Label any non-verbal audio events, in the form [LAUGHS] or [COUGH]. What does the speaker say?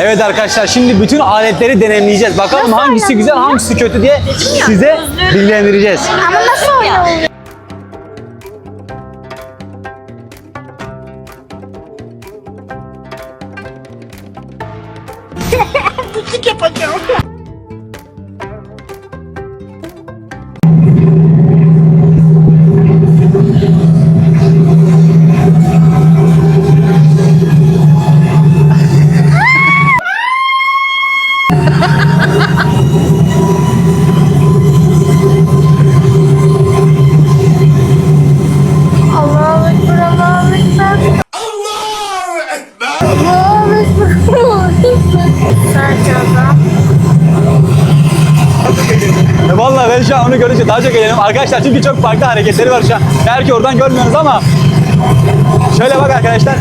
Evet arkadaşlar şimdi bütün aletleri deneyimleyeceğiz. Bakalım hangisi güzel hangisi kötü diye size bilgilendireceğiz. Ama nasıl oluyor? [LAUGHS] Küçük E, Vallahi ben şu an onu görünce daha çok eğleniyorum. Arkadaşlar çünkü çok farklı hareketleri var şu an. Belki oradan görmüyorsunuz ama şöyle bak arkadaşlar.